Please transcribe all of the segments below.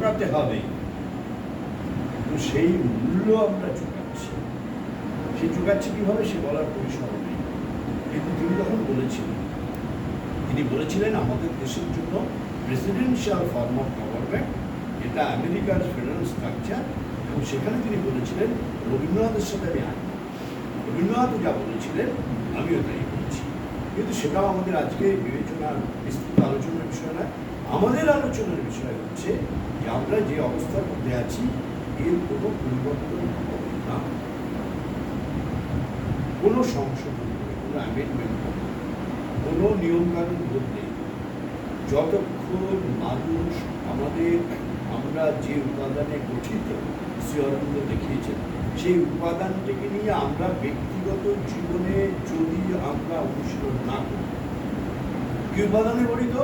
চোকাতে হবে। সেই মূল্য আমরা চোকাচ্ছি। সে চোকাচ্ছে কীভাবে সে বলার পরিসর নেই। কিন্তু তিনি যখন বলেছিলেন, তিনি বলেছিলেন, আমাদের দেশের জন্য প্রেসিডেন্সিয়াল ফর্ম অফ গভর্নমেন্ট এটা আমেরিকার ফেডারেল স্ট্রাকচার এবং সেখানে তিনি বলেছিলেন, রবীন্দ্রনাথের সাথে আমি আনি রবীন্দ্রনাথ যা বলেছিলেন, আমিও তাই বলেছি। কিন্তু সেটাও আমাদের আজকে বিবেচনার বিস্তৃত আলোচনার বিষয় নয়। আমাদের আলোচনার বিষয় হচ্ছে যে আমরা যে অবস্থার মধ্যে আছি, এর কোনো পরিবর্তন হবে না। কোনো সংশোধন কোনো অ্যামেন্ডমেন্ট হবে কোনো নিয়মকানুন বদলে যতক্ষণ মানুষ আমাদের, আমরা যে উপাদানে গঠিত, শ্রী অরবিন্দ দেখিয়েছেন, সেই উপাদানটিকে নিয়ে আমরা ব্যক্তিগত জীবনে যদি আমরা অনুশীলন না করি, কি উপাদানে গঠিত?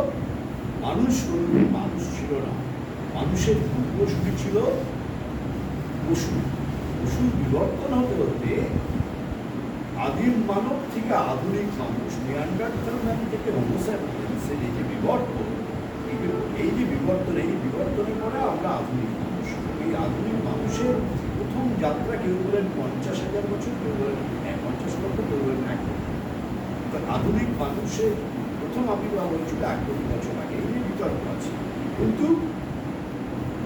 মানুষ মানুষ ছিল না। মানুষের পূর্বসূরি ছিল পশু। পশুর বিবর্তন হতে হতে আদিম মানব থেকে আধুনিক মানুষ নিয়ান্ডারথাল থেকে হোমোস্যাপিয়েন্সের এই যে বিবর্তন। এই যে- বিবর্তন, এই বিবর্তনের পরে আমরা আধুনিক মানুষ। এই আধুনিক মানুষের প্রথম যাত্রা কেউ বলেন পঞ্চাশ হাজার বছর, কেউ বলেন পঞ্চাশ লক্ষ, কেউ বলেন এক। আধুনিক মানুষের প্রথম আবির্ভাব হয়েছিল এক কোটি বছর আগে বিতর্ক আছে কিন্তু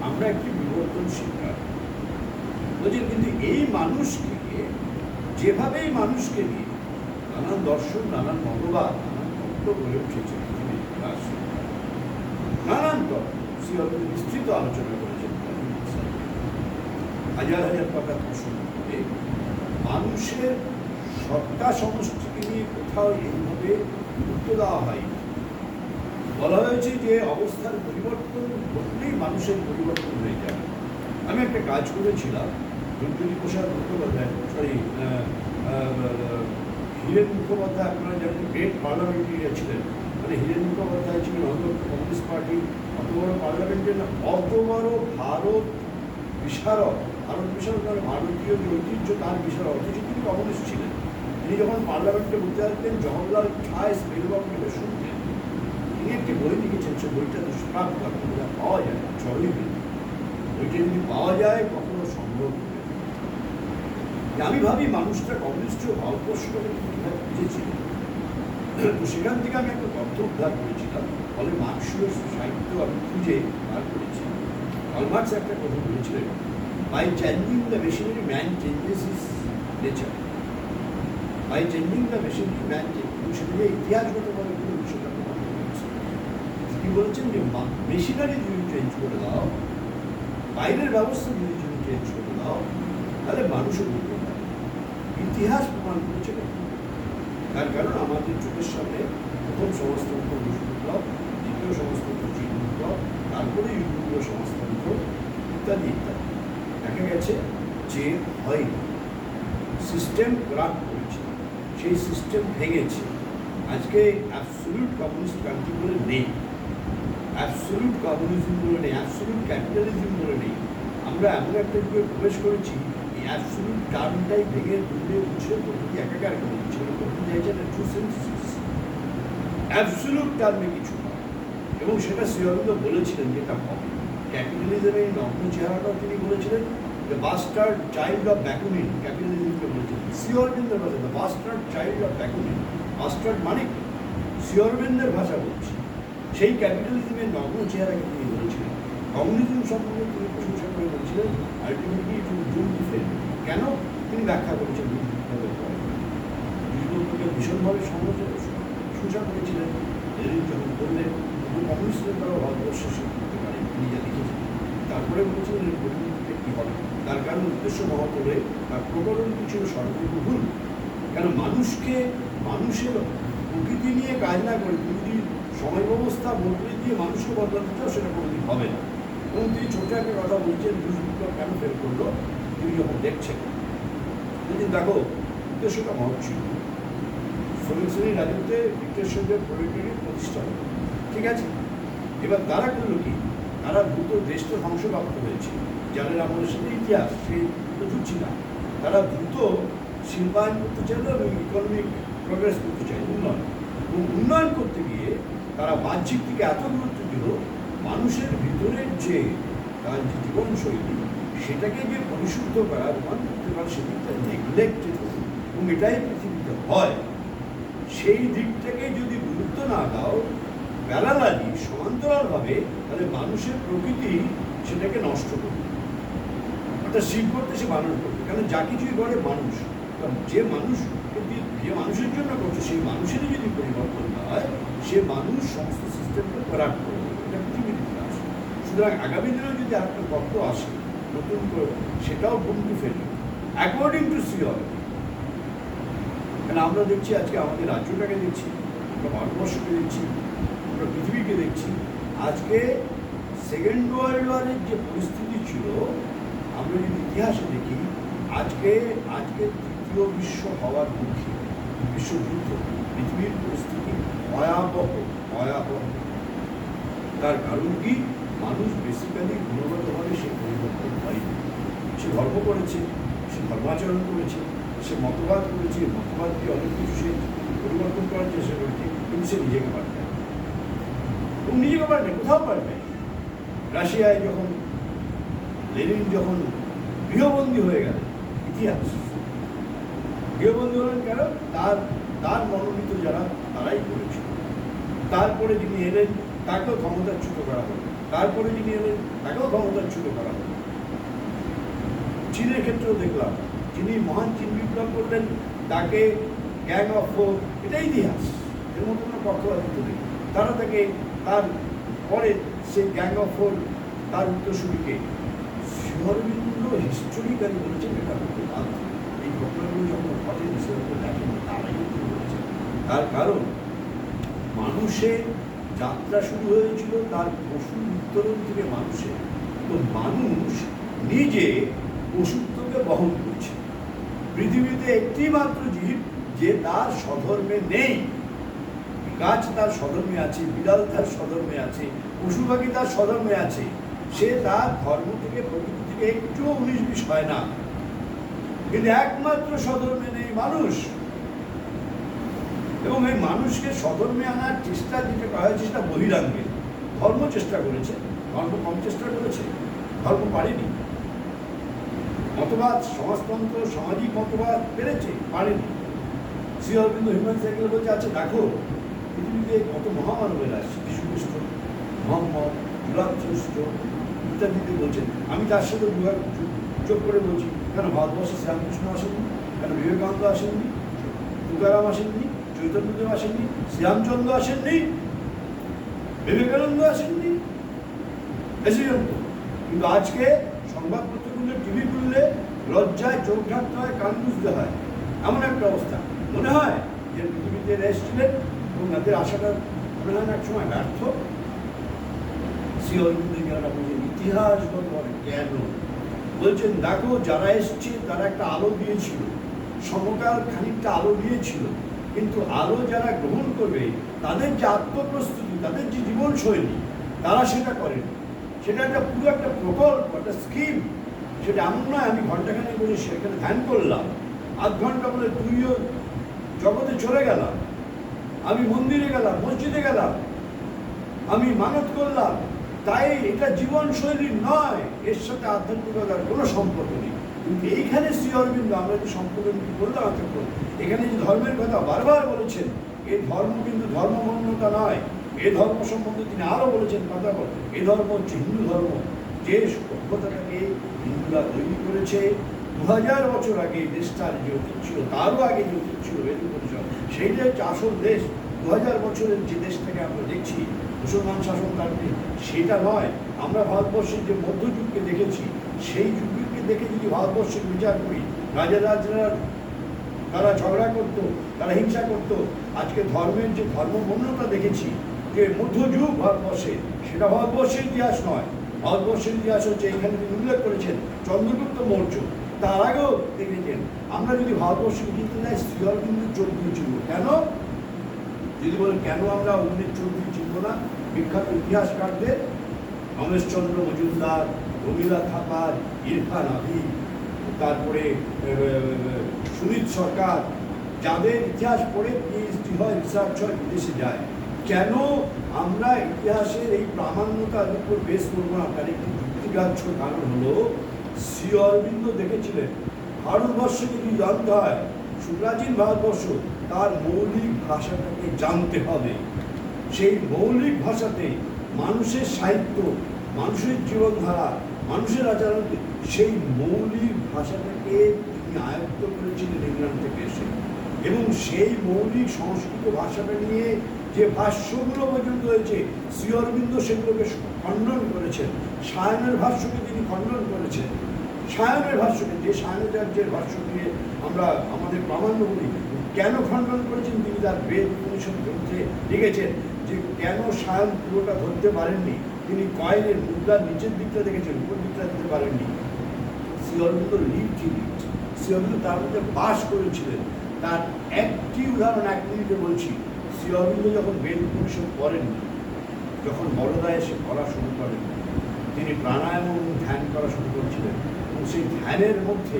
আমরা একটি বিবর্তনশীল। বলছেন কিন্তু এই মানুষকে যেভাবেই মানুষকে নিয়ে নানান দর্শন, নানান মতবাদ, নানান তত্ত্ব গড়ে উঠেছে পৃথিবীর ইতিহাসে নানান তত্ত্ব শ্রী অরবিন্দ বিস্তৃত আলোচনা করেছেন। হাজার হাজার টাকা প্রশ্ন করে মানুষের সত্তা সমষ্টিকে নিয়ে কোথাও এইভাবে গুরুত্ব দেওয়া হয় বলা হয়েছে যে অবস্থার পরিবর্তন ঘটলেই মানুষের পরিবর্তন হয়ে যাবে আমি একটা কাজ করেছিলাম রঞ্জনী প্রসাদ মুখোপাধ্যায় সরি হীরেন মুখোপাধ্যায় আপনারা জানেন গ্রেট পার্লামেন্টারিয়া ছিলেন। মানে হীরেন মুখোপাধ্যায় ছিলেন অন্য কমিউনিস্ট পার্টি, অত বড় পার্লামেন্টের অত বড় ভারত বিশারদ ভারত বিশারদ মানে ভারতীয় যে ঐতিহ্য, তার বিশারদ। অথচ তিনি কমিউনিস্ট ছিলেন। তিনি যখন পার্লামেন্টে বলতে আসতেন জওহরলাল ঠায় স্পেলবাবুকে শুনতেন তিনি একটি বই লিখেছেন, সে বইটা দুষ্প্রাপ্য বোধহয় পাওয়া যায় না চলেই বইটা যদি পাওয়া যায়, কখনো সম্ভব আমি ভাবি মানুষটা কমিউনিস্ট কীভাবে বুঝেছিল তো সেখান থেকে আমি একটা তথ্য উদ্ধার করেছিলাম। ফলে মার্ক্সীয় সাহিত্য আমি খুঁজে বার করেছি। অলমার্কস একটা কথা বলেছিলেন by changing the machinery man changes his nature by changing the machinery man change সেটা যে ইতিহাসগতভাবে কোনো বিষয়টা প্রমাণ করেছে তিনি বলেছেন যে মেশিনারি যদি চেঞ্জ করে দাও বাইরের ব্যবস্থা যদি তুমি চেঞ্জ করে দাও তাহলে মানুষও বলতে পারে ইতিহাস প্রমাণ করেছে। তার কারণ আমাদের চোখের সামনে প্রথম সমাজতন্ত্র রুশ বিপ্লব দ্বিতীয় সমাজতন্ত্র চীন বিপ্লব তারপরে ইউরোপীয় সমাজতন্ত্র ইত্যাদি ইত্যাদি দেখা গেছে যে হয় সিস্টেম ক্রাক করেছে সেই সিস্টেম ভেঙেছে আজকে অ্যাবসলিউট কমিউনিস্ট কান্ট্রি বলে নেই অ্যাবসলিউট কমিউনিজম বলে নেই অ্যাবসলিউট ক্যাপিটালিজম বলে নেই। আমরা এমন একটা যুগে প্রবেশ করেছি, এই অ্যাবসলিউট টার্মটাই ভেঙে দুলে মুছে প্রকৃতি একাকার করে দিচ্ছে। প্রকৃতি চাইছে না ট্রু সেন্সিস অ্যাবসলিউট টার্মে কিছু এবং সেটা শ্রীঅরবিন্দ বলেছিলেন যেটা হবে। ক্যাপিটালিজমের নগ্ন চেহারাটাও তিনি বলেছিলেন the bastard child of Bakunin ক্যাপিটালিজমকে বলেছিলেন। শ্রীঅরবিন্দের ভাষা the bastard child of Bakunin bastard মানে? শ্রীঅরবিন্দের ভাষা বলছি। সেই ক্যাপিটালিজমের নগ্ন চেহারাকে তিনি বলেছিলেন কমিউনিজম সম্পর্কে তিনি প্রশংসা করে বলছিলেন ultimately to doom to fail কেন? তিনি ব্যাখ্যা করেছেন ভীষণভাবে সমালোচনা প্রশংসা করেছিলেন। লেনিন যখন বললেন কমিউনিস্টদের দ্বারা ভারতবর্ষ করতে পারে। তিনি যা লিখেছেন। তারপরে বলেছিলেন এর পরিণতিতে কী হবে? তার কারণ উদ্দেশ্য মহৎ হলে তার প্রকরণটি ছিল সর্বত্র ভুল। কেন? মানুষকে, মানুষের প্রকৃতি নিয়ে কাজ না করে তুমি সময় ব্যবস্থা বদলে দিয়ে মানুষকে বদলাতে চাও, সেটা কোনোদিন হবে না। এবং ছোট একটা কথা বলছেন বিপ্লব কেন ফেল করল, তিনি যখন দেখছেন কিন্তু দেখো, উদ্দেশ্যটা মহৎ ছিল। শ্রমিক শ্রেণির রাজত্বে ডিক্টেশনদের প্রোলেটারিয়েট প্রতিষ্ঠা হলো, ঠিক আছে? এবার তারা করল কি? তারা দ্রুত দেশটা ধ্বংসপ্রাপ্ত হয়েছে। যাদের আমাদের সাথে ইতিহাস সেই জুটছি না তারা দ্রুত শিল্পায়ন করতে চাইলো এবং ইকোনমিক প্রোগ্রেস করতে চাইল, উন্নয়ন। এবং উন্নয়ন করতে গিয়ে তারা বাহ্যিক দিকে এত গুরুত্ব দিল, মানুষের ভিতরের যে তার যে জীবনশৈলী, সেটাকে যে পরিশুদ্ধ করা, রোমান করতে সেদিকটা নেগলেক্টেড এবং এটাই পৃথিবীতে হয়। সেই দিকটাকে যদি গুরুত্ব না দাও প্যারালালি সমান্তরালভাবে, তাহলে মানুষের প্রকৃতি সেটাকে নষ্ট করবে। অর্থাৎ শিব করতে সে মানুষ করবে। কারণ যা কিছুই করে মানুষ। কারণ যে মানুষ, যে মানুষের জন্য করছে, সেই মানুষেরই যদি পরিবর্তন হয় সে মানুষ সমস্ত সিস্টেমকে করাক্ট করে, এটা পৃথিবীর ইতিহাস সুতরাং আগামী দিনেও যদি একটা তত্ত্ব আসে, নতুন করে, সেটাও boom to fail according to sure কারণ আমরা দেখছি আজকে আমাদের রাজ্যটাকে দেখছি, আমরা ভারতবর্ষকে দেখছি, আমরা পৃথিবীকে দেখছি। আজকে সেকেন্ড ওয়ার্ল্ড ওয়ারের যে পরিস্থিতি ছিল, আমরা যদি ইতিহাসে দেখি, আজকে আজকে তৃতীয় বিশ্ব হওয়ার মুখে বিশ্বযুদ্ধ পৃথিবীর পরিস্থিতি ভয়াবহ ভয়াবহ। তার কারণ কি? মানুষ বেসিক্যালি গুণগতভাবে সে পরিবর্তন হয়নি সে ধর্ম করেছে, সে ধর্মাচরণ করেছে, সে মতবাদ করেছে মতবাদকে অনেক কিছু সে পরিবর্তন করার চেষ্টা করেছে, কিন্তু সে নিজেকে পারবে এবং নিজেকে পারবে কোথাও পারবে রাশিয়ায় যখন, লেনিন যখন গৃহবন্দী হয়ে গেল, ইতিহাস। গৃহবন্দী হলেন কেন তার তার মনোনীত যারা, তারাই করেছিল তারপরে যিনি এলেন, তাকেও ক্ষমতাচ্যুত করা হলো তারপরে যিনি এলেন, তাকেও ক্ষমতাচ্যুত করা হলো চীনের ক্ষেত্রেও দেখলাম, যিনি মহান চীন বিপ্লব করলেন, তাকে গ্যাং অফ ফোর এটাই ইতিহাস। এর মধ্যে কোনো পক্ষপাতিত্ব নেই। তারা তাকে তার পরে সেই গ্যাং অফ ফোর তার উত্তরসূরিকে শিহরবিন্দ হিস্টোরিক্যালি বলেছেন, এটা করতে বাধ্য এই ঘটনাগুলো যখন ঘটে সেরকম দেখেন তারাই বলেছেন। তার কারণ মানুষের যাত্রা শুরু হয়েছিল তার পশুর উত্তরণ থেকে মানুষের। তো মানুষ নিজে পশুত্বকে বহন করছে। পৃথিবীতে একটি মাত্র জীব যে তার স্বধর্মে নেই। গাছ তার স্বধর্মে আছে, বিড়াল তার স্বধর্মে আছে, পশু পাখি তার স্বধর্মে আছে। সে তার ধর্ম থেকে, প্রকৃতি থেকে একটুও উনিশ বিশ হয় না। কিন্তু একমাত্র স্বধর্মে নেই মানুষ। এবং এই মানুষকে সধর্মে আনার চেষ্টা যেটা করা হয়েছে সেটা বহিরাঙ্গে ধর্ম চেষ্টা করেছে, ধর্ম কম চেষ্টা করেছে, ধর্ম পারেনি। মতবাদ, সমাজতন্ত্র, সামাজিক মতবাদ পেরেছে, পারেনি। শ্রী অরবিন্দ হিউম্যান সাইকেল বলছে আচ্ছা দেখো, পৃথিবীতে কত মহামানবের আসছে যীশু খ্রিস্ট মোহাম্মদ যুগাত্রষ্ট ইত্যাদিতে বলছেন। আমি তার সাথে যোগ করে বলছি, কেন ভারতবর্ষে শ্রীরামকৃষ্ণ আসেননি? কেন বিবেকানন্দ আসেননি? তুকারাম আসেননি? চৈতন্যদেব আসেননি, শ্রীরামচন্দ্র আসেননি, বিবেকানন্দ আসেননি। তো কিন্তু আজকে সংবাদপত্র খুললে টিভি খুললে লজ্জায় চোখ ঢাকতে হয়, কান বুঝতে হয়। এমন একটা অবস্থা। মনে হয় যে পৃথিবীতে এসেছিলেন এবং তাদের আশাটা মনে হয় এক সময় ব্যর্থ? শ্রী বলছেন কেন? বলছেন, দেখো, যারা এসছে, তারা একটা আলো দিয়েছিল। সমকাল খানিকটা আলো দিয়েছিল। কিন্তু আলো যারা গ্রহণ করবে, তাদের যে আত্মপ্রস্তুতি, তাদের যে জীবনশৈলী, তারা সেটা করেন। সেটা একটা পুরো একটা প্রকল্প, একটা স্কিম সেটা এমন নয়, আমি ঘন্টাখানে বসে সেখানে ধ্যান করলাম। আধ ঘণ্টা বলে তুইও জগতে চলে গেলাম। আমি মন্দিরে গেলাম, মসজিদে গেলাম। আমি মানত করলাম। তাই এটা জীবনশৈলী নয়, এর সাথে আধ্যাত্মিকতার কোনো সম্পর্ক নেই। কিন্তু এইখানে শ্রী অরবিন্দ আমরা যে সম্পর্ক বললাম এতক্ষণ এখানে যে ধর্মের কথা বারবার বলেছেন, এই ধর্ম কিন্তু ধর্মমন্যতা নয়। এ ধর্ম সম্বন্ধে তিনি আরও বলেছেন, কথা বল। এই ধর্ম হচ্ছে হিন্দু ধর্ম। যে সভ্যতাটাকে হিন্দুরা তৈরি করেছে দু হাজার বছর আগে দেশটার যে অতীত ছিল, তারও আগে যে অতীত ছিল বেদু পরিষদ। সেইটা হচ্ছে আসল দেশ। দু হাজার বছরের যে দেশটাকে আমরা দেখছি, মুসলমান শাসন কাটবে সেটা নয়। আমরা ভারতবর্ষের যে মধ্যযুগকে দেখেছি, সেই যুগকে দেখে যদি ভারতবর্ষের বিচার করি রাজা রাজরা তারা ঝগড়া করতো, তারা হিংসা করতো। আজকে ধর্মের যে ধর্মমন্যতা দেখেছি, যে মধ্যযুগ ভারতবর্ষে, সেটা ভারতবর্ষের ইতিহাস নয়। ভারতবর্ষের ইতিহাস হচ্ছে এখানে তিনি উল্লেখ করেছেন, চন্দ্রগুপ্ত মৌর্য। তার আগেও দেখেছেন। আমরা যদি ভারতবর্ষের ইতিহাস নেয় শ্রী অরবিন্দ চৌধুরী ছিল কেন? যদি বলেন, কেন আমরা উনিশ চৌধুরী চিনব না? বিখ্যাত ইতিহাসকারদের, রমেশচন্দ্র মজুমদার রমিলা থাপার ইরফান আদি তারপরে সুনীত সরকার যাদের ইতিহাস পড়ে পিএইচডি হয় রিসার্চ হয়, বিদেশে যায়। কেন আমরা ইতিহাসের এই প্রামাণ্যতার উপর বেশ করব না? তার একটি যুক্তি অপরিহার্য কারণ হলো, শ্রী অরবিন্দ দেখেছিলেন ভারতবর্ষকে যদি জানতে হয়, সুপ্রাচীন ভারতবর্ষ, তার মৌলিক ভাষাটাকে জানতে হবে। সেই মৌলিক ভাষাতে মানুষের সাহিত্য, মানুষের জীবনধারা, মানুষের আচরণ, সেই মৌলিক ভাষাটাকে তিনি আয়ত্ত করেছিলেন ইংল্যান্ড থেকে এসে। এবং সেই মৌলিক সংস্কৃত ভাষাটা নিয়ে যে ভাষ্যগুলো পর্যন্ত হয়েছে শ্রী অরবিন্দ সেগুলোকে খণ্ডন করেছেন, সায়নের ভাষ্যকে তিনি খণ্ডন করেছেন। সায়নের ভাষ্যকে, যে সায়নাচার্যের ভাষ্য নিয়ে আমরা আমাদের প্রামাণ্য বলি, কেন খণ্ডন করেছেন তিনি তার বেদ উপনিষদ গ্রন্থে লিখেছেন যে কেন সায়ন পুরোটা ধরতে পারেননি? তিনি কয়েনের মুদ্রার নিচের দিকটা দেখেছেন, উপর দিকটা দিতে পারেননি। অরবিন্দ লিড শ্রী অরবিন্দ তার মধ্যে বাস করেছিলেন। তার একটি উদাহরণ এক মিনিটে বলছি অরবিন্দ যখন বেদ উপনিষদ পড়েননি যখন বড়দা এসে পড়া শুরু করেন, তিনি প্রাণায়াম এবং ধ্যান করা শুরু করেছিলেন এবং সেই ধ্যানের মধ্যে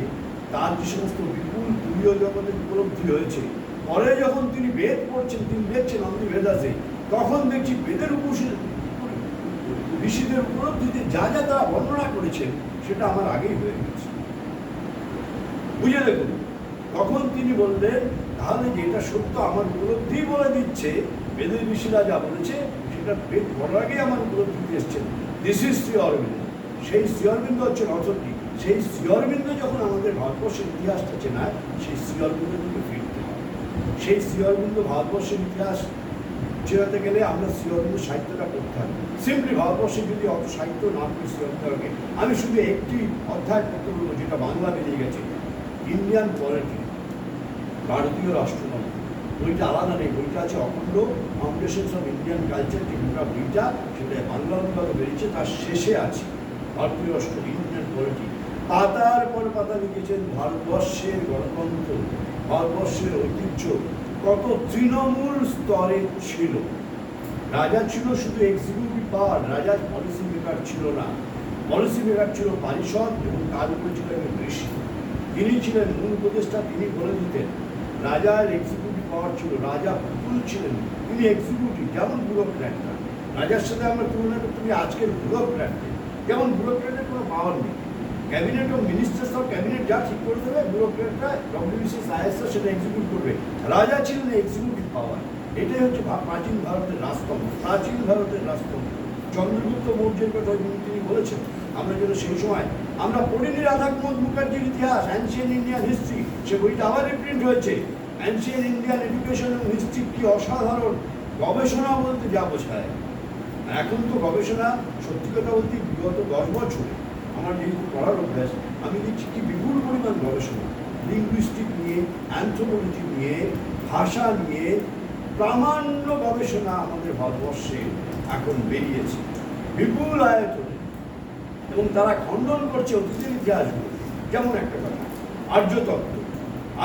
তার যে সমস্ত বিপুল তুরীয় জগতের উপলব্ধি হয়েছে পরে যখন তিনি বেদ পড়ছেন, তিনি দেখছেন অমনি বেদাসে তখন দেখছি বেদের উপসে ঋষিদের উপলব্ধিতে যা যা তারা বর্ণনা করেছেন, সেটা আমার আগেই হয়ে গেছে। বুঝে দেখুন, তখন তিনি বললেন, তাহলে যেটা সত্য আমার উপলব্ধি বলে দিচ্ছে বেদের ঋষিরা যা বলেছে, সেটা বেদ বলার আগে আমার উপলব্ধিতে এসছেন। দিস ইজ শ্রী অরবিন্দ সেই শ্রী অরবিন্দ হচ্ছেন অথরিটি সেই শ্রী অরবিন্দ যখন আমাদের ভারতবর্ষের ইতিহাসটা চেনায়, সেই শ্রী অরবিন্দ দিকে ফিরতে হবে সেই শ্রী অরবিন্দ ভারতবর্ষের ইতিহাস চেনাতে গেলে আমরা শ্রী সাহিত্যটা পড়তে হবে। সিম্পলি ভারতবর্ষে যদি অত সাহিত্য না পড়ি শ্রী অরবিন্দকে আমি শুধু একটি অধ্যায় পড়তে বলব, যেটা বাংলা বেরিয়ে গেছে। ইন্ডিয়ান পলিটি ভারতীয় রাষ্ট্রমন্ত্র বইটা আলাদা নেই, বইটা আছে অখণ্ড ফাউন্ডেশনস অফ ইন্ডিয়ান কালচার, যে গোটা বইটা, সেটা বাংলা অনুবাদে বেরিয়েছে, তার শেষে আছে ভারতীয় রাষ্ট্র, ইন্ডিয়ান পলিটি পাতার পর পাতা লিখেছেন ভারতবর্ষের গণতন্ত্র, ভারতবর্ষের ঐতিহ্য কত তৃণমূল স্তরে ছিল। রাজা ছিল শুধু এক্সিকিউটিভ পাওয়ার রাজা পলিসি মেকার ছিল না। পলিসি মেকার ছিল পারিষদ এবং তার উপরে ছিল একজন ঋষি। তিনি ছিলেন মূল উপদেষ্টা, তিনি বলে দিতেন, রাজার এক্সিকিউটিভ পাওয়ার ছিল, রাজা পুতুল ছিলেন, তিনি এক্সিকিউটিভ যেমন ব্যুরোক্র্যাটরা রাজার সাথে আমরা তুলনা করতে পারি, আজকের ব্যুরোক্র্যাটকে যেমন ব্যুরোক্র্যাটের কোনো পাওয়ার নেই। ক্যাবিনেট ও মিনিস্টার্স অফ ক্যাবিনেট যা ঠিক করে দেবে, ব্যুরোক্র্যাটরা ডব্লিউবিসিএস আইএসএস সেটা এক্সিকিউট করবে। রাজা ছিলেন এক্সিকিউটিভ পাওয়ার এটাই হচ্ছে প্রাচীন ভারতের রাজতন্ত্র, প্রাচীন ভারতের রাজতন্ত্র। চন্দ্রগুপ্ত মৌর্যের কথা তিনি বলেছেন, আমরা যেন সেই সময় আমরা পড়িনি রাধাকুমার মুখার্জির ইতিহাস অ্যান্সিয়ান ইন্ডিয়ান হিস্ট্রি সে বইটা আবার রিপ্রিন্ট হয়েছে। অ্যান্সিয়ান ইন্ডিয়ান এডুকেশন এবং হিস্ট্রি কি অসাধারণ। গবেষণা বলতে যা বোঝায়। এখন তো গবেষণা, সত্যি কথা বলতে বিগত দশ বছরে আমার যেহেতু পড়ার অভ্যাস, আমি দেখছি কি বিপুল পরিমাণ গবেষণা লিঙ্গুইস্টিক নিয়ে অ্যান্থ্রোপোলজি নিয়ে, ভাষা নিয়ে প্রামাণ্য গবেষণা আমাদের ভারতবর্ষে এখন বেরিয়েছে। বিপুল আয়তনে। এবং তারা খণ্ডন করছে অতীতের ইতিহাসগুলো। যেমন একটা কথা, আর্যতত্ত্ব।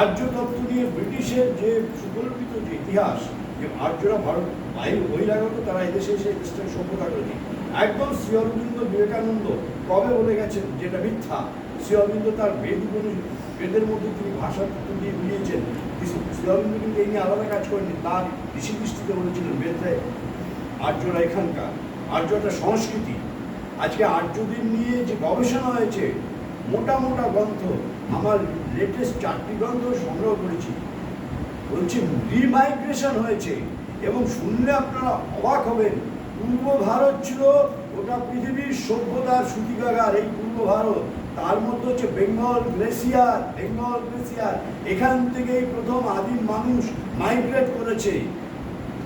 আর্যতত্ত্ব নিয়ে ব্রিটিশের যে সুকল্পিত যে ইতিহাস, যে আর্যরা ভারত বাইরে বহিরাগত, তারা এদেশে এসে সভ্যতা করেছে একদম শ্রী অরবিন্দ বিবেকানন্দ কবে বলে গেছেন যেটা মিথ্যা? শ্রী অরবিন্দ তার বেদ বেদের মধ্যে তিনি ভাষা দিয়ে বুঝিয়েছেন শ্রী অরবিন্দ কিন্তু এই নিয়ে আলাদা কাজ করেননি। তার ঋষি দৃষ্টিতে বলেছিলেন বেদে আর্যরা এখানকার আর্য একটা সংস্কৃতি। আজকে আর্যদের নিয়ে যে গবেষণা হয়েছে, মোটা মোটা গ্রন্থ, আমার লেটেস্ট চারটি গ্রন্থ সংগ্রহ করেছি। বলছি রিমাইগ্রেশন হয়েছে এবং শুনলে আপনারা অবাক হবেন। পূর্ব ভারত ছিল গোটা পৃথিবীর সভ্যতার সুতিকাগার, এই পূর্ব ভারত। তার মধ্যে হচ্ছে বেঙ্গল গ্লেসিয়ার বেঙ্গল গ্লেসিয়ার এখান থেকেই প্রথম আদিম মানুষ মাইগ্রেট করেছে।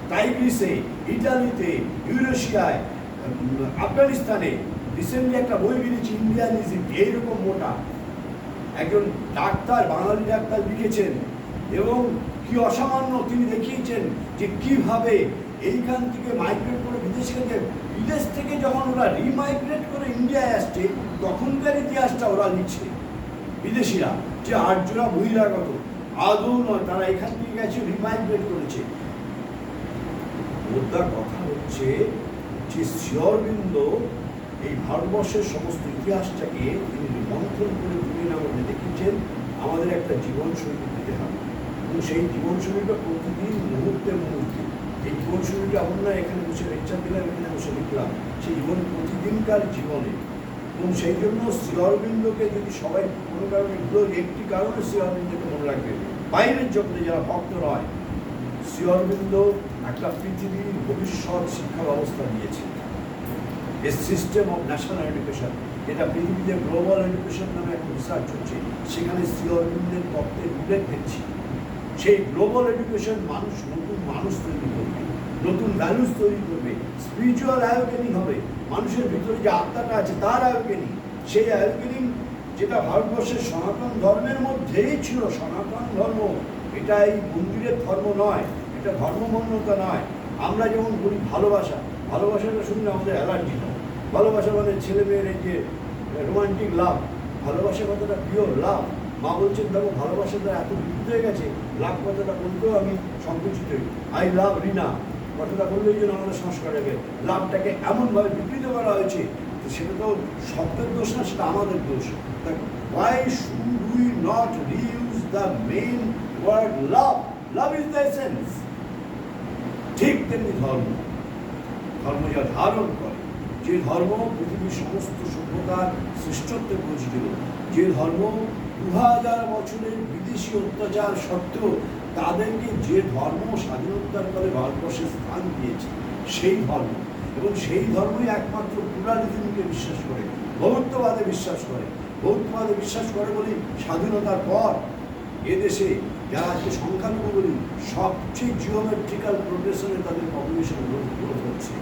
টাইগ্রিসে, ইটালিতে, ইউরেশিয়ায় আফগানিস্তানে। রিসেন্টলি একটা বই বেরিয়েছে, ইন্ডিয়ানিজম, এইরকম মোটা। একজন ডাক্তার, বাঙালি ডাক্তার লিখেছেন। এবং কি অসামান্য তিনি দেখিয়েছেন যে কীভাবে এইখান থেকে মাইগ্রেট করে বিদেশে থেকে যখন ওরা রিমাইগ্রেট করে ইন্ডিয়ায় আসছে, তখনকার ইতিহাসটা ওরা লিখছে। বিদেশিরা, যে আর্যরা বহিরাগত, আদৌ নয়, তারা এখান থেকে গেছে রিমাইগ্রেট করেছে। মুদ্রার কথা হচ্ছে যে শ্রীঅরবিন্দ এই ভারতবর্ষের সমস্ত ইতিহাসটাকে তিনি মন্থন করে তুলে মধ্যে দেখিয়েছেন, আমাদের একটা জীবনশৈলী দিতে হবে। এবং সেই জীবনশৈলীটা প্রতিদিন মুহূর্তে মুহূর্তে এই জীবনশৈলীটা এমন না এখানে বসে লেকচার দিলাম, এখানে বসে লিখলাম। সেই জীবন প্রতিদিনকার জীবনে। এবং সেই জন্য শ্রী অরবিন্দকে যদি সবাই কোনো কারণে এগুলো একটি কারণে শ্রী অরবিন্দকে মনে রাখবে, বাইরের জগতে যারা ভক্ত নয়, শ্রী অরবিন্দ একটা পৃথিবীর ভবিষ্যৎ শিক্ষা ব্যবস্থা দিয়েছে। A system of national education এটা পৃথিবীতে গ্লোবাল এডুকেশন নামে একটা রিসার্চ হচ্ছে, সেখানে শ্রী অরবিন্দের তত্ত্বের উল্লেখ দেখছি। সেই গ্লোবাল এডুকেশন মানুষ, নতুন মানুষ তৈরি নতুন ভ্যালুস তৈরি করবে স্পিরিচুয়াল অ্যাওকেনিং হবে, মানুষের ভিতরে যে আত্মাটা আছে তার অ্যাওকেনিং সেই অ্যাওকেনিং যেটা ভারতবর্ষের সনাতন ধর্মের মধ্যেই ছিল, সনাতন ধর্ম এটা এই মন্দিরের ধর্ম নয়, এটা ধর্মমন্যতা নয়। আমরা যেমন বলি ভালোবাসা, ভালোবাসাটা শুনলে আমাদের অ্যালার্জি হয়। ভালোবাসা মানে ছেলে মেয়ের এই যে রোমান্টিক লাভ ভালোবাসা কথাটা পিওর লাভ মা বলছেন, দেখো ভালোবাসাটা এত বিকৃত হয়ে গেছে লাভ কথাটা বলতেও আমি সংকুচিত হই। আই লাভ রিনা কথাটা বললেই যেন আমাদের সংস্কার হবে লাভটাকে এমনভাবে বিকৃত করা হয়েছে সেটা তো শব্দের দোষ না, সেটা আমাদের দোষ। Why should we not reuse the main word love love is the essence ঠিক তেমনি ধর্ম। ধর্ম যা ধারণ করে, যে ধর্ম পৃথিবীর সমস্ত সভ্যতার শ্রেষ্ঠত্বে পৌঁছেছিল যে ধর্ম দু হাজার বছরের বিদেশি অত্যাচার সত্ত্বেও তাদেরকে যে ধর্ম স্বাধীনোত্তর করে ভারতবর্ষে স্থান দিয়েছে, সেই ধর্ম। এবং সেই ধর্মই একমাত্র প্লুরালিজমকে বিশ্বাস করে বহুত্ববাদে বিশ্বাস করে। বহুত্ববাদে বিশ্বাস করে বলেই স্বাধীনতার পর এদেশে যারা আজকে সংখ্যালঘু বলি, সবচেয়ে জিওমেট্রিক্যাল প্রোগ্রেশনে তাদের পপুলেশন গ্রোথ হচ্ছে।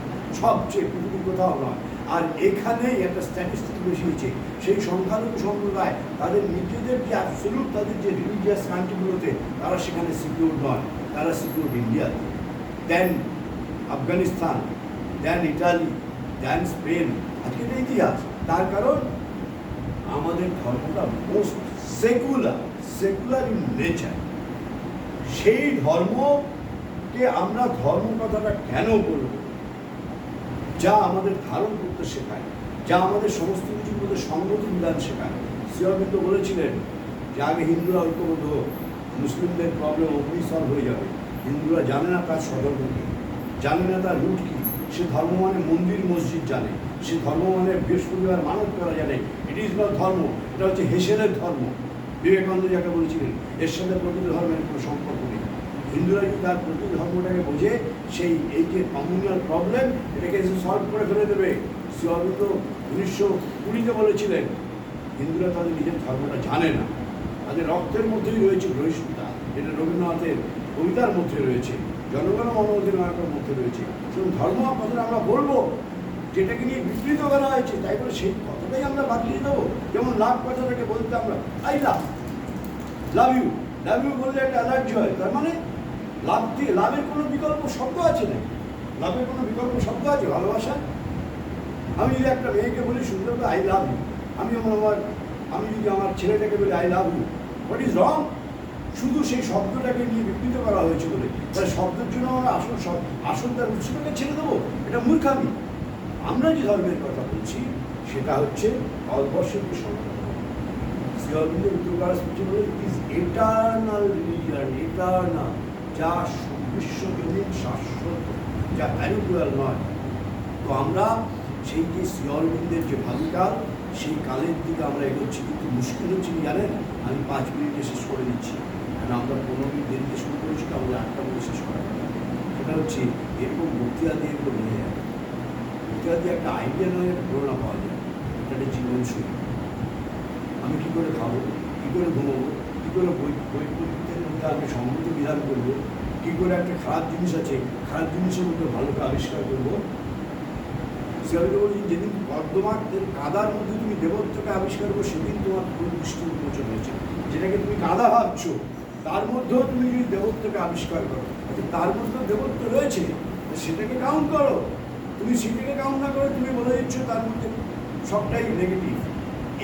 সবচেয়ে পৃথিবীর কোথাও নয়। আর এখানেই একটা স্ট্যাটিস্টিক বেশি হয়েছে। সেই সংখ্যালঘু সম্প্রদায়, তাদের নিজেদের যে অ্যাবসলুট তাদের যে রিলিজিয়াস কান্ট্রিগুলোতে তারা সেখানে সিকিউর নয়। তারা secure India then Afghanistan then Italy then Spain আজকে এটা ইতিহাস, তার কারণ আমাদের ধর্মটা most secular secular in nature সেই ধর্মকে আমরা ধর্ম কথাটা কেন বলব? যা আমাদের ধারণ করতে শেখায় যা আমাদের সমস্ত কিছুর মধ্যে সংগতি বিধান শেখায়। শ্রীঅরবিন্দ বলেছিলেন যে আগে হিন্দুরা ঐক্যবদ্ধ হোক, মুসলিমদের প্রবলেম ওপেনই সলভ হয়ে যাবে। হিন্দুরা জানে না তার সদর্ভ কী জানে না তার রুট কী। সে ধর্ম মানে মন্দির মসজিদ জানে। সে ধর্ম মানে বৃহস্পতিবার মানব করা জানে। ইট ইজ নট ধর্ম এটা হচ্ছে হেসেলের ধর্ম। বিবেকানন্দ যাকে বলেছিলেন এর সাথে প্রকৃত ধর্মের কোনো সম্পর্ক হিন্দুরা যদি তার প্রকৃত ধর্মটাকে বোঝে? সেই এই যে কমিউনাল প্রবলেম এটাকে এসে সলভ করে ফেলে দেবে। শ্রী অরবিন্দ উনিশশো কুড়িতে বলেছিলেন, হিন্দুরা তাদের নিজের ধর্মটা জানে না। তাদের রক্তের মধ্যেই রয়েছে গ্রহিষ্ণুতা এটা রবীন্দ্রনাথের কবিতার মধ্যে রয়েছে, জনগণ মনোধিনায়কের মধ্যে রয়েছে। শুধু ধর্ম কথাটা আমরা বলব, যেটাকে নিয়ে বিকৃত করা হয়েছে, তাই বলে সেই কথাটাই আমরা বাদ দিয়ে দেবো। যেমন লাভ কথাটাকে বলতে আমরা I love love you love you বললে একটা অ্যালার্জি হয়, তার মানে লাভ দিয়ে, লাভের কোনো বিকল্প শব্দ আছে না লাভের কোনো বিকল্প শব্দ আছে ভালোবাসা আমি যদি একটা মেয়েকে বলি, সুন্দর আই লাভ ইউ আমি যেমন আমার, আমি যদি আমার ছেলেটাকে বলি I love you what is wrong শুধু সেই শব্দটাকে নিয়ে বিকৃত করা হয়েছে বলে। তাহলে শব্দের জন্য আমরা আসল শব- আসল তার উৎসটাকে ছেড়ে দেবো। এটা মূর্খামি আমরা যে ধর্মের কথা বলছি, সেটা হচ্ছে সনাতন ধর্ম। শ্রী অরবিন্দ উত্তরকার বলে ইজ এটার্নাল এটার্নাল যা বিশ্বজনীন শাশ্বত যা অ্যানুকুয়াল নয়। তো আমরা সেই যে শ্রী অরবিন্দের যে ভাবিকাল সেই কালের দিকে আমরা এগোচ্ছি, কিন্তু মুশকিল হচ্ছে কি জানেন? আমি পাঁচ মিনিটে শেষ করে দিচ্ছি। কারণ আমরা পনেরো মিনিট দেরিতে শুরু করেছি, তো আমাদের আটটা মিনিট শেষ করা সেটা হচ্ছে এরকম বক্তৃতা দিয়ে এগুলো বোঝা যায় বক্তৃতা দিয়ে একটা আইডিয়া নয়, একটা প্রেরণা পাওয়া যায়। এটা একটা জীবনশৈলী। আমি কী করে খাব? কী করে ঘুমাবো? কী করে বই বই মধ্যে সম্মতি বিধান করব। কী করে একটা খারাপ জিনিস আছে, খারাপ জিনিসের মধ্যে ভালোকে আবিষ্কার করব? সেভাবে বলছি, যেদিন কর্দমার কাদার মধ্যে তুমি দেবত্বকে আবিষ্কার করো, সেদিন তোমার পুরো দৃষ্টি উন্মোচন হয়েছে। যেটাকে তুমি কাদা ভাবছ, তার মধ্যেও তুমি যদি দেবত্বকে আবিষ্কার করো অর্থাৎ তার মধ্যেও দেবত্ব রয়েছে সেটাকে কাউন্ট করো। তুমি সেটাকে কাউন্ট না করে তুমি বলে দিচ্ছ তার মধ্যে সবটাই নেগেটিভ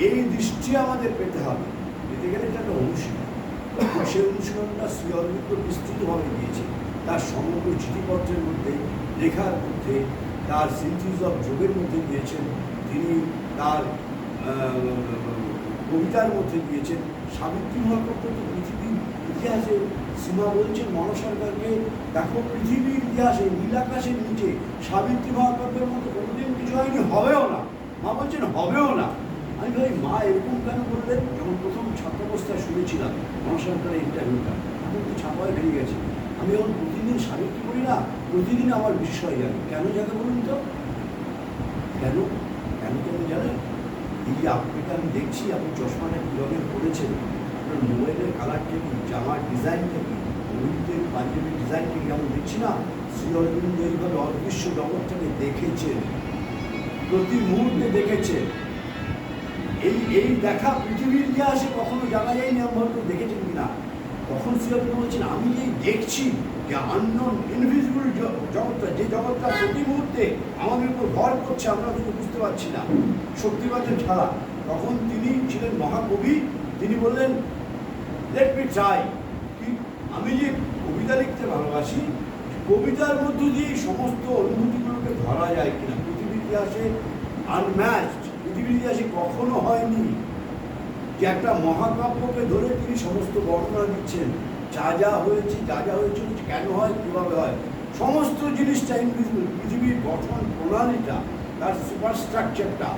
এই দৃষ্টি আমাদের পেতে হবে। পেতে গেলে এটা একটা অনুশীলন। সেই অনুশীলনটা শ্রী অরবিন্দ বিস্তৃতভাবে দিয়েছে। তার সমগ্র চিঠিপত্রের মধ্যে, লেখার মধ্যে, তার সিনথিস অফ যোগের মধ্যে দিয়েছেন। তিনি তার কবিতার মধ্যে দিয়েছেন। সাবিত্রী তো পৃথিবীর ইতিহাসে সীমা বলছেন মন সরকারকে দেখো, পৃথিবীর ইতিহাসে নীলাকাশের নিচে সাবিত্রী মহাকাব্যের মতো কোনোদিন কিছু হয়নি, হবেও না। মা বলছেন, হবেও না। আমি ভাই, মা এরকম কেন করলেন? যখন প্রথম ছাত্রাবস্থায় শুনেছিলাম, মহাসরকারের ইন্টারভিউটা এখন তো ছাপায় বেরিয়ে গেছে। আমি যখন প্রতিদিন সাবিত্রী করি না, প্রতিদিন আমার বিস্ময় জানি কেন জানে বলুন তো? কেন? কেন কেন জানেন এই যে আপনাকে আমি দেখছি, আপনি চশমাটা কীভাবে পড়েছেন আপনার মোবাইলের কালারটা কি, জামার ডিজাইনটা কি হলুদের পাঞ্জাবির ডিজাইনটা কি আমি দেখছি না? শ্রী অরবিন্দ এইভাবে অদৃশ্য জগৎটাকে দেখেছে। প্রতি মুহূর্তে দেখেছে। এই এই দেখা পৃথিবীর ইতিহাসে কখনো জানা যায়নি আমি হয়তো দেখেছেন কিনা? তখন শ্রী অরবিন্দ বলছেন, আমি যে দেখছি যে আননোন ইনভিজিবল জগৎটা, যে জগৎটা প্রতি মুহূর্তে আমাদের উপর ভর করছে, আমরা কিন্তু বুঝতে পারছি না। শক্তিবাদের ছাড়া তখন তিনি ছিলেন মহাকবি। তিনি বললেন লেট মি ট্রাই কি? আমি যে কবিতা লিখতে ভালোবাসি, কবিতার মধ্য দিয়ে সমস্ত অনুভূতিগুলোকে ধরা যায় কিনা? পৃথিবীর ইতিহাসে আনম্যাচড ইতিহাসে কখনো হয়নি যে একটা মহাকাব্যকে ধরে তিনি সমস্ত বর্ণনা দিচ্ছেন। যা যা হয়েছে, যা যা হয়েছে কেন হয়, কীভাবে হয়? সমস্ত জিনিসটা ইনভিজিবল পৃথিবীর গঠন প্রণালীটা, তার সুপারস্ট্রাকচারটা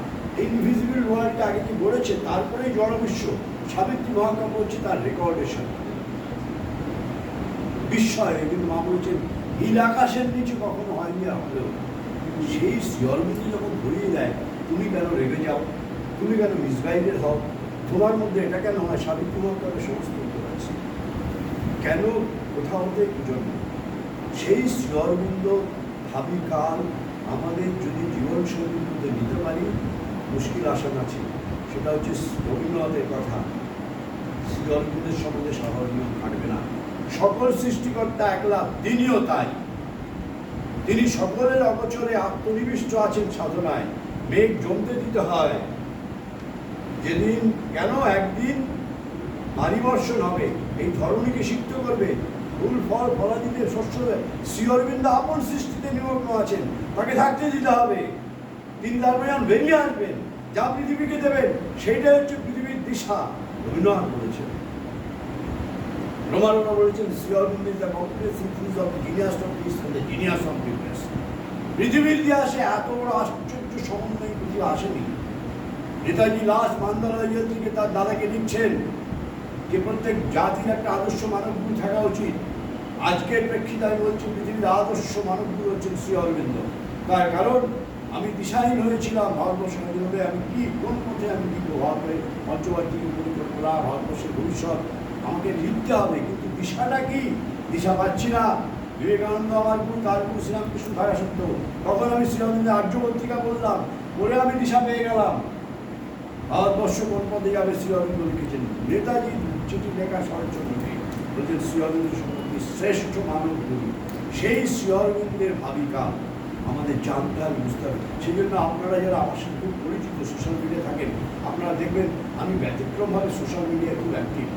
ইনভিজিবল ওয়ার্ল্ডটা আগে কি গড়েছে তারপরেই জড়বিশ্ব সাবিত্রী মহাকাব্য হচ্ছে তার রেকর্ডেশন বিস্ময় কিন্তু মা বলছেন, নীল আকাশের নিচে কখনো হয়নি আর হলেও সেই শিয়রবিন্দু যখন ধরিয়ে দেয় তুমি কেন রেগে যাও? তুমি কেন মিসগাইডেড হও? তোমার মধ্যে এটা কেন হয়? সাবিত্রী মহাকাব্যের সমস্ত উত্তর আছে। কেন কোথাও হতে জন্ম সেই শিয়রবিন্দ ভাবিকাল আমাদের যদি জীবনশৈলীর মধ্যে নিতে পারি, মুশকিল আসান আছে। সেটা হচ্ছে রবীন্দ্রনাথের কথা। শ্রীঅরবিন্দের সম্বন্ধে সাধারণ নিয়ম না। সকল সৃষ্টিকর্তা একলা, তিনিও তাই। তিনি সকলের অগোচরে আত্মনিবিষ্ট আছেন সাধনায়। মেঘ জমতে দিতে হয়। যেদিন কেন একদিন ভারী হবে, এই ধরনীকে সিদ্ধ করবে। ফুল ফল ফলাদিতে শস্য শ্রী অরবিন্দ আপন সৃষ্টিতে নিমগ্ন আছেন। তাকে থাকতে দিতে হবে। তিনি তারপরে যখন বেরিয়ে আসবেন যা পৃথিবীকে দেবেন, সেইটাই হচ্ছে পৃথিবীর দিশা, রবীন্দ্রনাথ বলেছেন। রোমারোনা বলেছেন Shri Aurobindo is the complex synthesis of genius of peace genius of business পৃথিবীর ইতিহাসে এত বড় আশ্চর্য সমন্বয় পৃথিবী আসেনি। নেতাজি লাস্ট মান্দালয় থেকে তার দাদাকে লিখছেন যে প্রত্যেক জাতির একটা আদর্শ মানবগুরু থাকা উচিত। আজকের প্রেক্ষিতে আমি বলছি, পৃথিবীর আদর্শ মানবগুরু হচ্ছেন শ্রী অরবিন্দ। তার কারণ, আমি দিশাহীন হয়েছিলাম ভারতবর্ষের স্বাধীনভাবে আমি কি, কোন পথে আমি লিখব ভারতের পঞ্চবার্ষিক পরিকল্পনা ভারতবর্ষের ভবিষ্যৎ, আমাকে লিখতে হবে। কিন্তু দিশাটা কি? দিশা পাচ্ছি না। বিবেকানন্দ আমার গুরু, তার গুরু শ্রীরামকৃষ্ণ থাকা সত্ত্বেও তখন আমি শ্রীরামচন্দ্র আর্য পত্রিকা বললাম বলে আমি দিশা পেয়ে গেলাম। ভারতবর্ষ কোন পথে যাবে শ্রী অরবিন্দ লিখেছেন? নেতাজি চিঠি লেখা শরৎচন্দ্রকে। বলছেন শ্রী অরবিন্দ সম্পর্কে শ্রেষ্ঠ মানব গুরু, সেই শ্রী অরবিন্দের ভাবিকা আমাদের জানতে হবে, বুঝতে হবে। সেই জন্য আপনারা যারা আমার সাথে খুব পরিচিত সোশ্যাল মিডিয়া থাকেন, আপনারা দেখবেন আমি ব্যতিক্রমভাবে সোশ্যাল মিডিয়ায় খুব অ্যাক্টিভ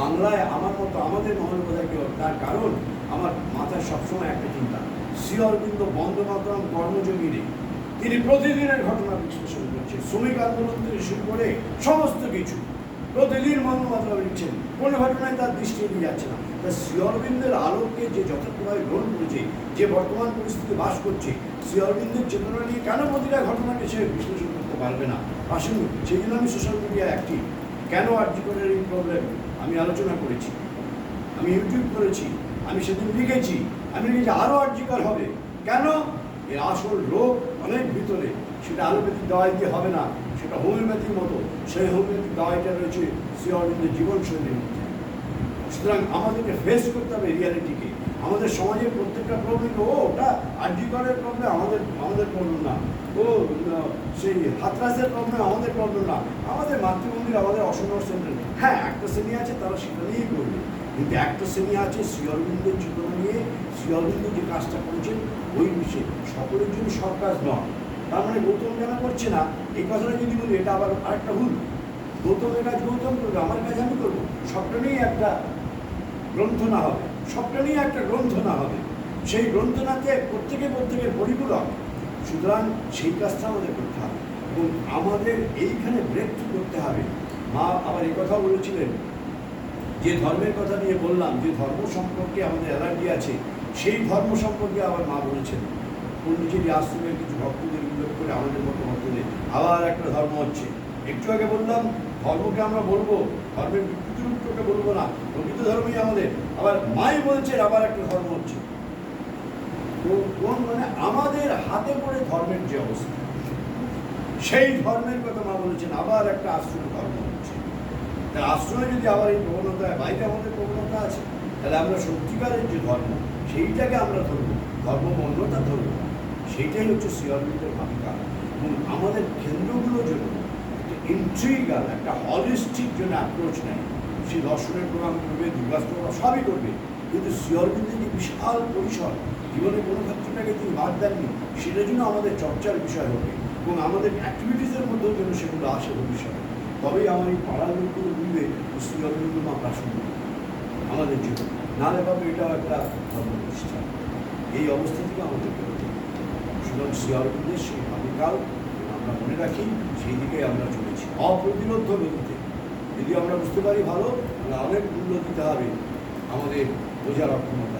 বাংলায় আমার মতো আমাদের মহানবোধা কেউ তার কারণ আমার মাথায় সবসময় একটা চিন্তা। শ্রী অরবিন্দ বন্দে মাতরম কর্মযোগী নেই। তিনি প্রতিদিনের ঘটনা বিশ্লেষণ করছেন, শ্রমিক আন্দোলন থেকে শুরু করে সমস্ত কিছু। প্রতিদিন বন্দে মাতরম লিখছেন, কোনো ঘটনায় তার দৃষ্টি এড়িয়ে যাচ্ছে না। তা শ্রী অরবিন্দের আলোকে যে যথার্থভাবে গ্রহণ করেছে, যে বর্তমান পরিস্থিতি বাস করছে শ্রী অরবিন্দের চেতনা নিয়ে কেন প্রতিটা ঘটনাকে সে বিশ্লেষণ করতে পারবে না? আসুন, সেই জন্য আমি সোশ্যাল মিডিয়া অ্যাক্টিভ কেন আর্যিকরের এই প্রবলেম আমি আলোচনা করেছি, আমি ইউটিউব করেছি, আমি সেদিন লিখেছি, আমি লিখেছি আরও আর্যিকর হবে। কেন? এর আসল রোগ অনেক ভিতরে, সেটা অ্যালোপ্যাথিক দাওয়াই দিয়ে হবে না, সেটা হোমিওপ্যাথির মতো, সেই হোমিওপ্যাথিক দাওয়াইটা রয়েছে শ্রী অরবিন্দের জীবনশৈলীর মধ্যে। সুতরাং আমাদেরকে ফেস করতে হবে রিয়ালিটিকে আমাদের সমাজের প্রত্যেকটা প্রবলেম ও, ওটা আর্যিকরের প্রবলেম আমাদের আমাদের প্রবলেম না। ও সেই হাতরাসের প্রবলেম আমাদের প্রবলেম না। আমাদের মাতৃভূমির আমাদের অসম্ভব শ্রেণি হ্যাঁ একটা শ্রেণি আছে তারা সেটা নিয়েই করবে। কিন্তু একটা শ্রেণি আছে শ্রী অরবিন্দের চেতনা নিয়ে শ্রী অরবিন্দ যে কাজটা করেছেন, ওই বিষয়ে। সকলের জন্য সব কাজ নয়। তার মানে গৌতম কেন করছে না? এই কথাটা যদি বলি, এটা আবার আরেকটা ভুল। গৌতমের কাজ গৌতম করবে, আমার কাজ আমি করব। সবটা নিয়েই একটা গ্রন্থনা হবে। সবটা নিয়ে একটা গ্রন্থনা হবে। সেই গ্রন্থনাতে প্রত্যেকে প্রত্যেকের পরিপূরক। সুতরাং সেই কাজটা আমাদের করতে হবে। এবং আমাদের এইখানে ব্রেক করতে হবে। মা আবার এই কথা বলেছিলেন, যে ধর্মের কথা নিয়ে বললাম, যে ধর্ম সম্পর্কে আমাদের অ্যালার্জি আছে, সেই ধর্ম সম্পর্কে আবার মা বলেছেন। পণ্ডিচেরি আশ্রমের কিছু ভক্তদের উল্লেখ করে আমাদের মতো ভক্তদের আবার একটা ধর্ম হচ্ছে। একটু আগে বললাম, ধর্মকে আমরা বলব, ধর্মের বিকৃতি রূপটাকে বলব না, প্রকৃত ধর্মই আমাদের। আবার মাই বলছেন, আবার একটা ধর্ম হচ্ছে। কোন- কোন মানে আমাদের হাতে পড়ে ধর্মের যে অবস্থা, সেই ধর্মের কথা মা বলেছেন, আবার একটা আশ্রম ধর্ম। তার আশ্রমে যদি আবার এই প্রবণতা বাইরে আমাদের প্রবণতা আছে। তাহলে আমরা সত্যিকারের যে ধর্ম, সেইটাকে আমরা ধরবো। ধর্ম অন্যতা ধরবো সেইটাই হচ্ছে শ্রীঅরবিন্দের ভূমিকা। এবং আমাদের কেন্দ্রগুলো জন্য একটা ইন্ট্রিগাল একটা হলিস্টিক জন্য অ্যাপ্রোচ নেয়, সে দর্শনের প্রোগ্রাম করবে দুর্গাস্তব সবই করবে। কিন্তু শ্রীঅরবিন্দের যে বিশাল পরিসর জীবনে কোনো ক্ষেত্রটাকে তিনি বাদ দেননি, সেটার জন্য আমাদের চর্চার বিষয় হবে। এবং আমাদের অ্যাক্টিভিটিসের মধ্যেও যেন সেগুলো আসে ভবিষ্যতে। তবেই আমার এই পাড়ার লোকগুলো বুঝবে শ্রী অরবিন্দ মা প্রাসঙ্গিক আমাদের জন্য। নাহলে ভাবে এটাও একটা ধর্ম প্রতিষ্ঠান এই অবস্থা থেকে আমাদের বেরোতে সুতরাং শ্রী অরবিন্দের সেই ভাবিকাল আমরা মনে রাখি, সেই দিকে আমরা চলেছি। অপ্রতিরোধ গতিতে যদি আমরা বুঝতে পারি ভালো, তাহলে অনেক মূল্য দিতে হবে আমাদের বোঝার অক্ষমতার জন্য